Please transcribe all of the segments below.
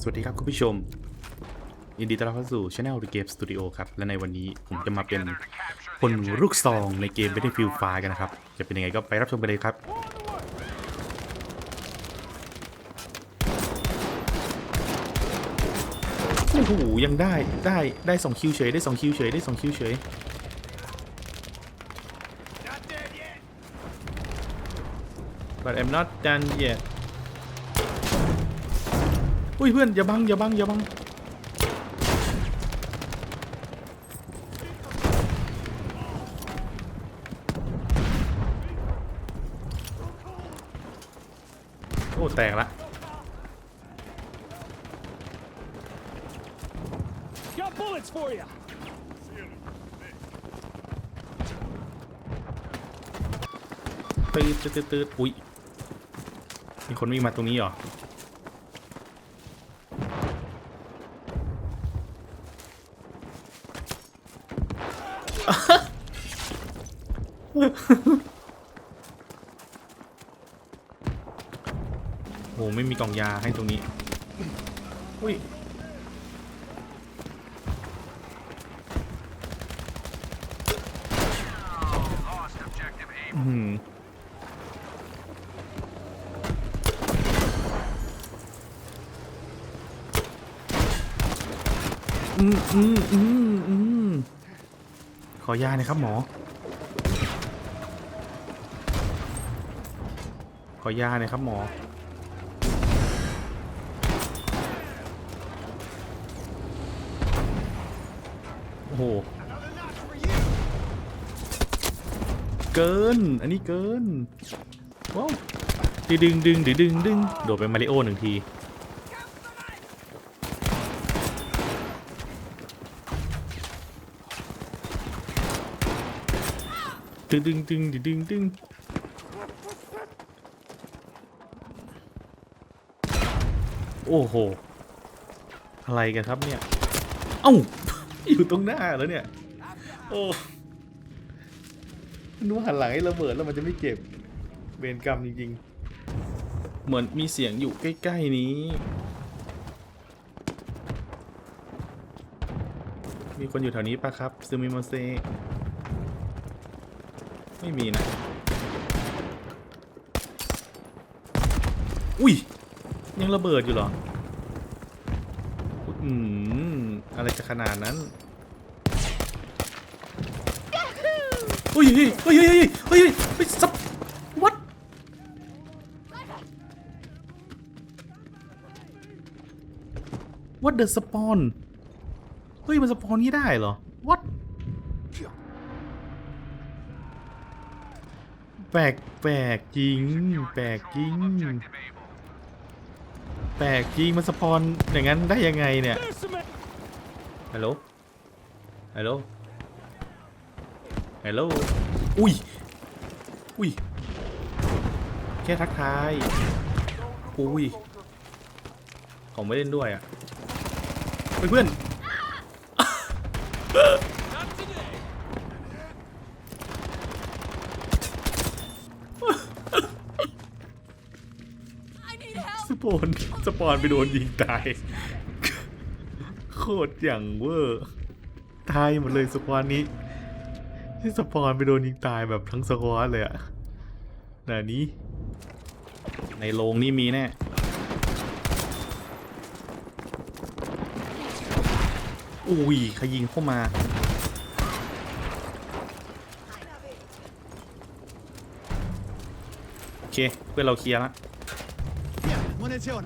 สวัสดีครับคุณผู้ชม ยินดีต้อนรับเข้าสู่ช anel The Game Studio ครับ และในวันนี้ผมจะมาเป็นคนลูกซองในเกม Battlefield 5กันนะครับ จะเป็นยังไงก็ไปรับชมกันเลยครับโอ้โหยังได้ได้ได้สองคิวเฉยได้สองคิวเฉยได้สองคิวเฉย but I'm not done yet อุ้ยเพื่อนอย่าบังอย่าบังอย่าบังโอ้แตกละ Got bullets for you. ตืดตืดตืดตืดอุ้ยมีคนวิ่งมาตรงนี้เหรอ โหไม่มีกล่องยาให้ตรงนี้ อุ้ย อืมอืมอืมอืมอืม ขอยาหน่อยครับหมอ ขอยาหน่อยครับหมอ โอ้โห เกิน อันนี้เกิน ว้าวดึงดึงดึงดึงดึงโดดไปมาริโอหนึ่งที ดึงดึงดึงดึงดึงดึงโอ้โห อะไรกันครับเนี่ย เอ้า อยู่ตรงหน้าแล้วเนี่ย โอ้นึกว่าหันหลังให้ระเบิดแล้วมันจะไม่เก็บ เวรกรรมจริงๆ เหมือนมีเสียงอยู่ใกล้ๆนี้ มีคนอยู่แถวนี้ปะครับซูมิโมเซ ไม่มีนะ อุ้ย ยังระเบิดอยู่เหรอ อืมอะไรจะขนาดนั้นเฮ้ยเฮ้ยเฮ้ยเฮ้ยเฮ้ยเฮ้ยเฮ้ยสับ what what the spawn เฮ้ย มันสปอนนี้ได้เหรอ ปลกแปลกจริง แปลกจริง แปลกจริงมันสปอนอย่างนั้นได้ยังไงเนี่ยฮัลโหลฮัลโหลฮัลโหลอุ้ยอุ้ยแค่ทักทายอุ้ยผมไม่เล่นด้วยอะเพื่อน สปอนสปอนไปโดนยิงตาย โคตรอย่างเวอร์ ตายหมดเลยสควอตนี้ที่สปอนไปโดนยิงตายแบบทั้งสควอตเลยอะแต่นี้ ในโรงนี่มีแน่อุ้ยใครยิงเข้ามาโอเคเพื่อนเราเคลียร์ละ Munition!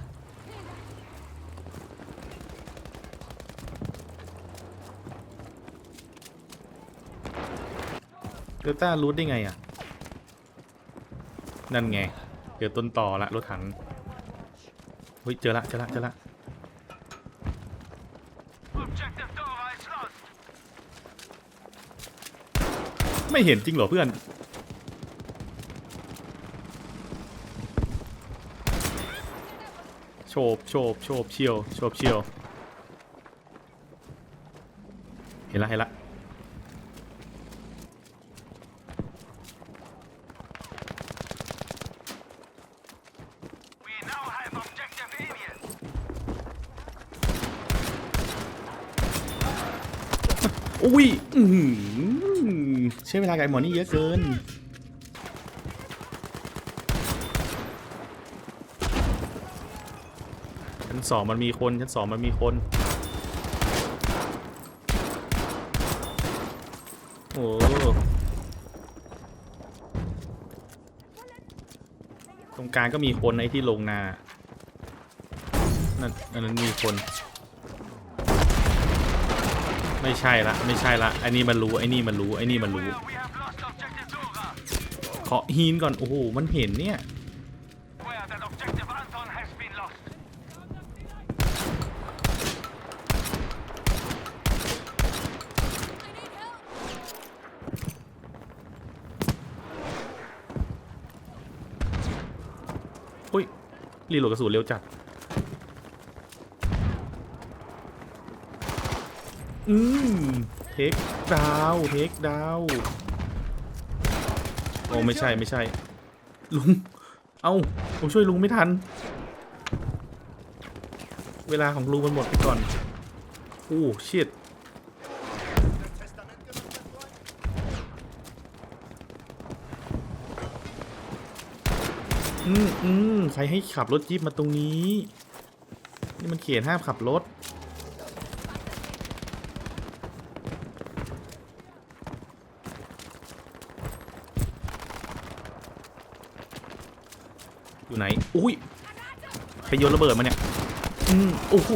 เดลต้ารู้ได้ไงอะ นั่นไง เจอต้นต่อละรถถังเฮ้ยเจอละเจอละเจอละ Objective Dora is lost. ไม่เห็นจริงเหรอเพื่อน โฉบโฉบโฉบเชียวโฉบเชียว เห็นละเห็นละอุ้ยใช้เวลาไกลหมอนี่เยอะเกิน นสองมันมีคนชั้นสองมันมีคนโอ้ตรงกลางก็มีคนไอ้ที่ลงนานั่นอันนั้นมีคน ไม่ใช่ละไม่ใช่ละไอ้นี่มันรู้ไอ้นี่มันรู้ไอ้นี่มันรู้เคาะฮีนก่อนโอ้โหมันเห็นเนี่ย รีโหลดกระสุนเร็วจัดอืมเทคดาวเทคดาวโอ้ไม่ใช่ไม่ใช่ ลุง เอ้าผมช่วยลุงไม่ทัน เวลาของลุงมันหมดไปก่อน โอ้ชิต อืมอืมใครให้ขับรถจี๊ปมาตรงนี้ นี่มันเขียนห้ามขับรถ อยู่ไหน อุ้ยไปโยนระเบิดมาเนี่ย อืมโอ้โห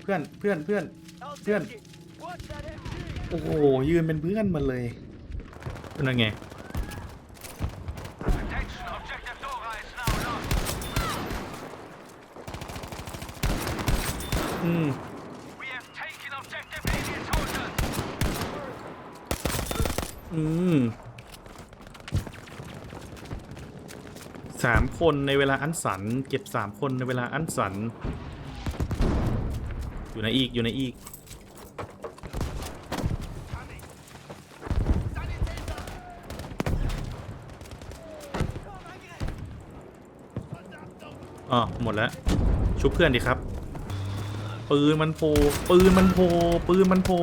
เพื่อนเพื่อนเพื่อนเพื่อน โอ้โหยืนเป็นเพื่อนมันเลยเป็นไง Attention, objective Dora is now lost. อืมอืมสามคนในเวลาอันสัน เก็บสามคนในเวลาอันสัน อยู่ไหนอีกอยู่ไหนอีก อ๋อ หมดแล้ว ชุบเพื่อนดิครับ ปืนมันโผล่ปืนมันโผล่ปืนมันโผล่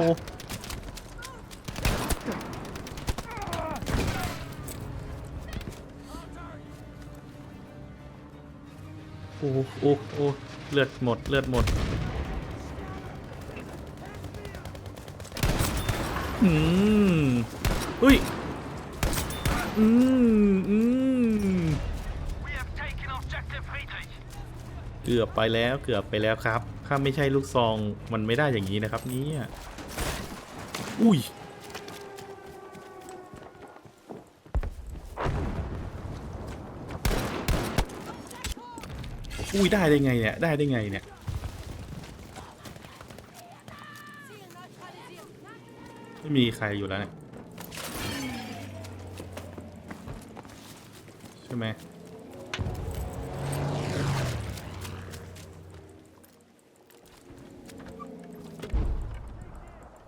โอ้โอ้โอ้เลือดหมดเลือดหมดอืมอุ้ยอืมอืมเกือบไปแล้วเกือบไปแล้วครับ ถ้าไม่ใช่ลูกซองมันไม่ได้อย่างนี้นะครับนี่อุ้ยอุ้ยได้ได้ไงเนี่ย ได้ได้ไงเนี่ย ไม่มีใครอยู่แล้วเนี่ย ใช่ไหม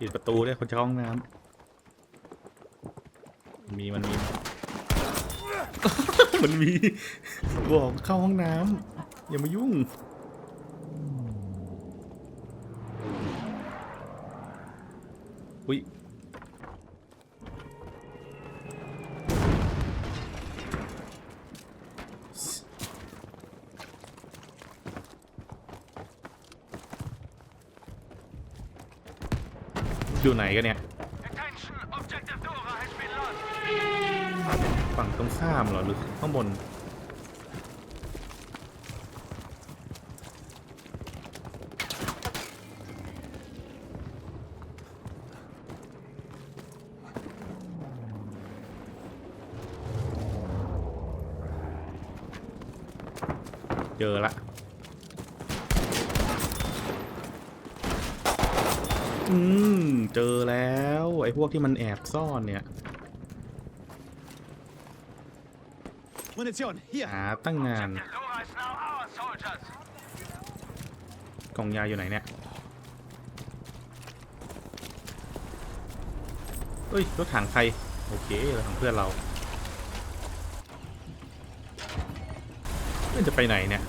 ปิดประตูด้วยคนจะเข้าห้องน้ำมันมีมันมี มันมี บอกเข้าห้องน้ำอย่ามายุ่ง อุ้ย อยู่ไหนกันเนี่ย Attention, objective Dora has been lost. ฝั่งตรงข้ามเหรอหรือข้างบน เจอละ อืม เจอแล้ว ไอ้พวกที่มันแอบซ่อนเนี่ย Munition, hier. หาตั้งนาน Objective Dora is now our soldiers. กล่องยาอยู่ไหนเนี่ยเฮ้ย รถถังใคร โอเค รถถังเพื่อนเราเพื่อนจะไปไหนเนี่ย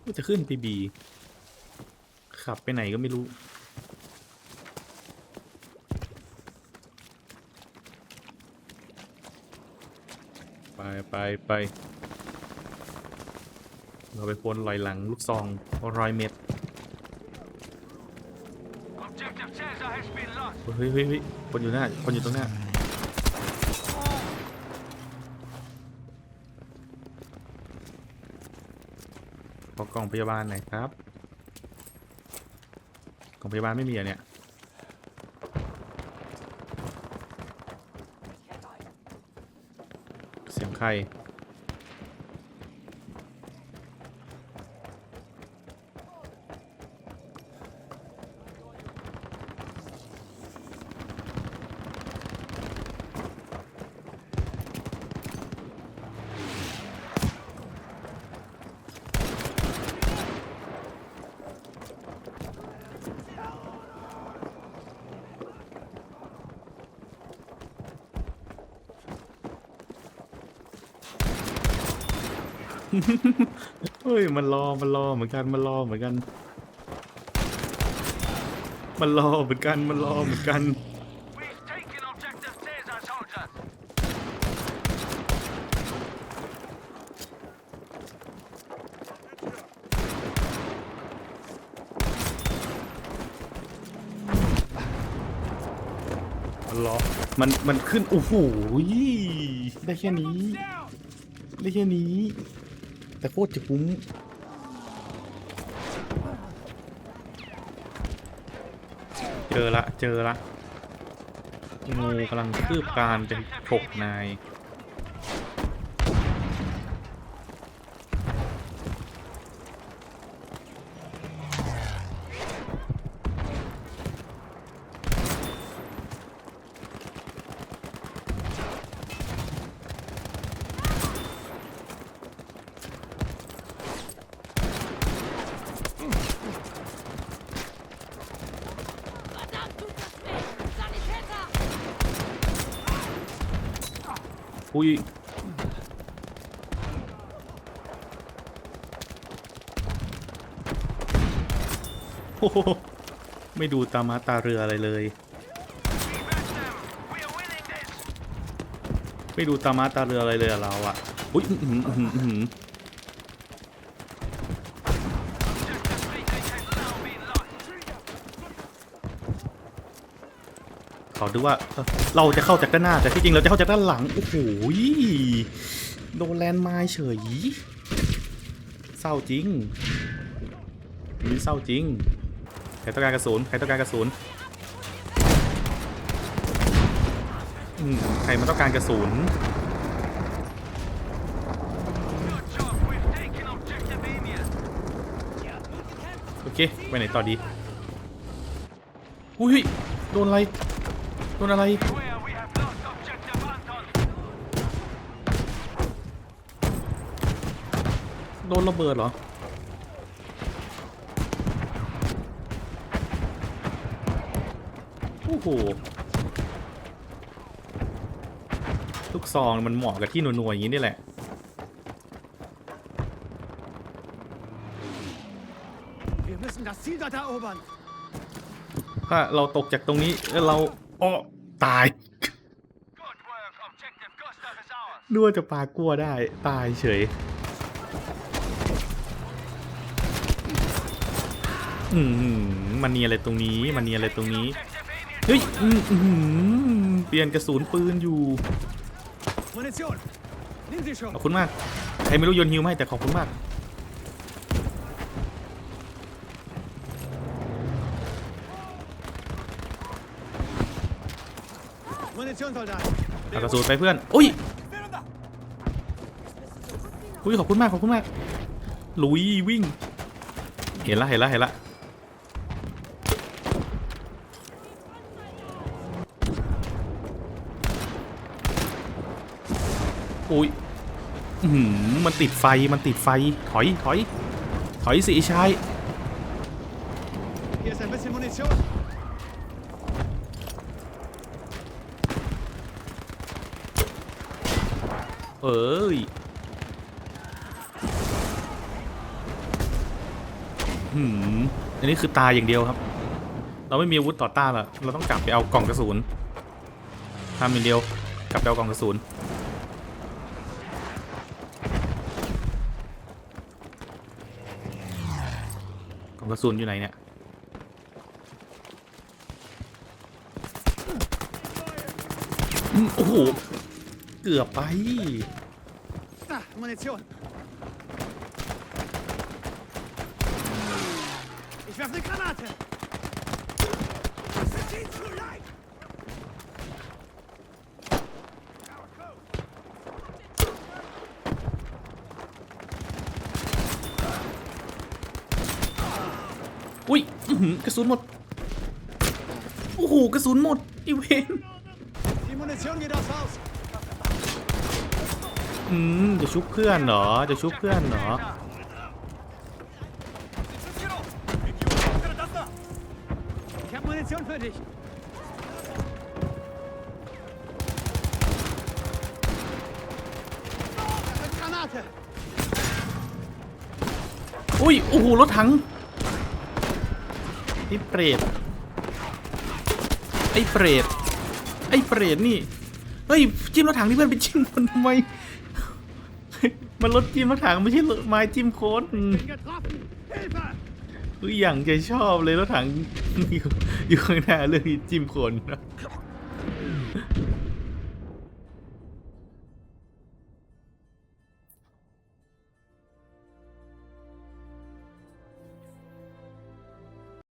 เพื่อนจะขึ้นปีบี ขับไปไหนก็ไม่รู้ไปไปไปเราไปพลลอยหลังลูกซองร้อยเม็ดเฮ้ยเฮ้ยเฮ้ยคนอยู่หน้า คนอยู่ตรงหน้า ขอกล่องพยาบาลหน่อยครับ กล่องพยาบาลไม่มีอะเนี่ยเสียงใคร เฮ้ยมันรอมันรอเหมือนกันมันรอเหมือนกัน มันรอเหมือนกันมันรอเหมือนกัน We've taken Objective Caesar, soldiers. มันรอมันมันขึ้นโอ้โหได้แค่นี้ได้แค่นี้ แต่โคตรจะคุ้มเจอละ เจอละงูกำลังคืบการจะถกนาย อุ้ยโอ้โหไม่ดูตามาตาเรืออะไรเลย ไม่ดูตามาตาเรืออะไรเลยเราอะอุ้ยอื้อหืออื้อหืออื้อหือ Objective Friedrich has now been lost. เขาดูว่าเราจะเข้าจากด้านหน้าแต่ที่จริงเราจะเข้าจากด้านหลังโอ้โหโดนแลนด์ไมน์เฉยเศร้าจริงนี่เศร้าจริงใครต้องการกระสุนใครต้องการกระสุนอืมใครมันต้องการกระสุนโอเคไปไหนต่อดีอุ้ยโดนอะไร นอะไรโดนระเบิดเหรอ โอ้โห ลูกซองมันเหมาะกับที่หนัวๆอย่างนี้นี่แหละ ถ้าเราตกจากตรงนี้แล้วเราอ้อ ตาย Good work. Objective Gustav is ours. นึกว่าจะปากลัวได้ ตายเฉย อืมมันเนียอะไรตรงนี้ มันเนียอะไรตรงนี้ เฮ้ยอืมอื้อหือเปลี่ยนกระสุนปืนอยู่ ขอบคุณมาก ใครไม่รู้โยนฮิวมาให้แต่ขอบคุณมาก เอากระสุนไปเพื่อน อุ้ย อุ้ยขอบคุณมากขอบคุณมาก ลุยวิ่ง เห็นละเห็นละเห็นละอุ้ยหือมันติดไฟ มันติดไฟ ถอย ถอย ถอยสิชาย Hier ist ein bisschen Munition. เอ้ยหืมอันนี้คือตายอย่างเดียวครับ เราไม่มีอาวุธต่อต้านละเราต้องกลับไปเอากล่องกระสุนทำอย่างเดียว กลับไปเอากล่องกระสุนกล่องกระสุนอยู่ไหนเนี่ย โอ้โห เกือบไป Da, Munition. Ich werfe eine Granate. Das ist ihnen zu leicht. อุ้ยอื้อหือกระสุนหมด โอ้โห กระสุนหมด อีเวน Die Munition geht aufs Haus. อืมจะชุบเพื่อนเหรอ จะชุบเพื่อนเหรอ Ich habe Munition für dich. Das ist Granate. อุ้ย โอ้โห รถถังไอ้เปรตไอ้เปรตไอ้เปรตนี่ เฮ้ย จิ้มรถถังที่เพื่อนไปจิ้มคนทำไม มันรถจิ้มระถังไม่ใช่รถไม้จิ้มโค้ดคืออย่างจะชอบเลยรถถังอยู่อยู่ข้างหน้าเรื่องนี้จิ้มคนนะ